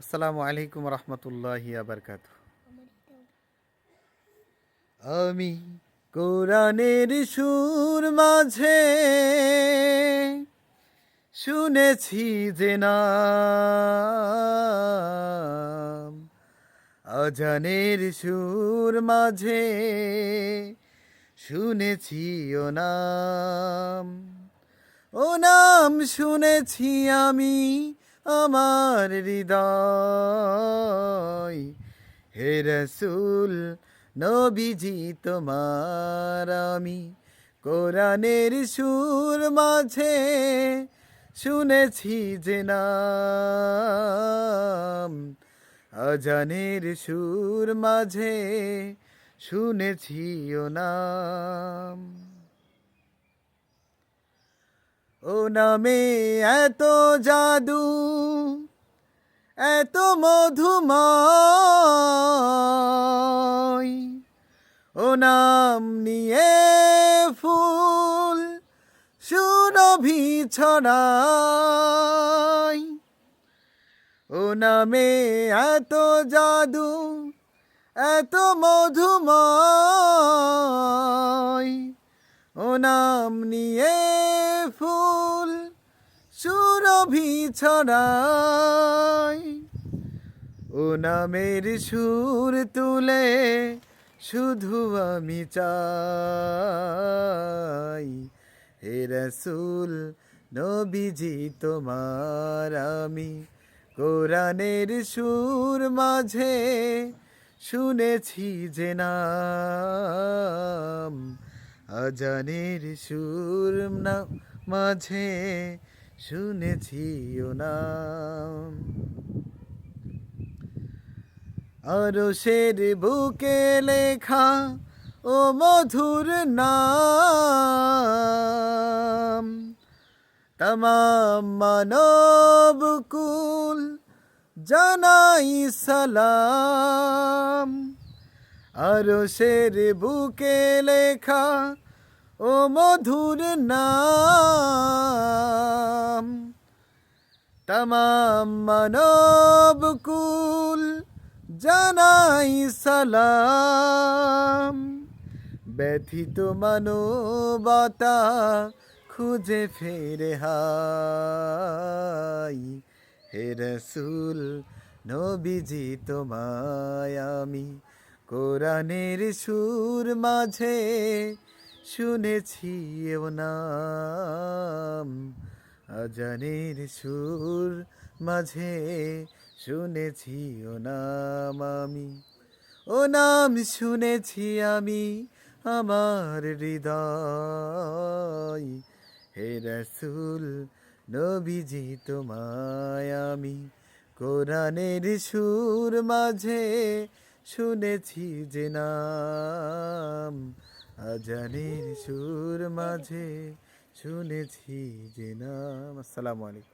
আসসালামু আলাইকুম রহমতুল্লাহ আবরকাত আমি কোরআনের সুর মাঝে শুনেছি যে না অজানের সুর মাঝে শুনেছি ও নাম ও নাম শুনেছি আমি আমার হৃদয়। হে রসুল, নবীজি তোমার আমি। কোরআনের সুর মাঝে শুনেছি যে নাম। আজানের সুর মাঝে শুনেছি ও নাম। ও নামে এত জাদু এত মধুময়। ও নাম নিয়ে ফুল সুরভি ছড়াই। ও নামে এত জাদু, এত মধুময়। ও নাম নিয়ে ফুল সুরভি ছড়াই। ও নামের সুর তুলে শুধু আমি চাই। হে রসুল, নবীজি তোমার আমি। কোরআনের সুর মাঝে শুনেছি যে নাম। আজানের সুর না মাঝে শুনেছি ও নাম। আরও শের বুকে লেখা ও মধুর নাম। তমাম মানব কুল জানাই সালাম। আরও শের বুকে লেখা ও মধুর নাম। তমাম মানব কুল জানাই সালাম। ব্যথিত মানবতা খুঁজে ফেরে হাই। হে রসুল, নবীজি তোমায় আমি কোরআনের সুর মাঝে শুনেছি নাম। আজানের সুর মাঝে শুনেছি, ও নাম আমি। ও নাম শুনেছি আমি, আমার হৃদয়। হে রসুল, নবীজি তোমায় আমি। কোরআনের সুর মাঝে শুনেছি যে নাম। আজানের সুর মাঝে শুনেছি যে নাম। আসসালামু আলাইকুম।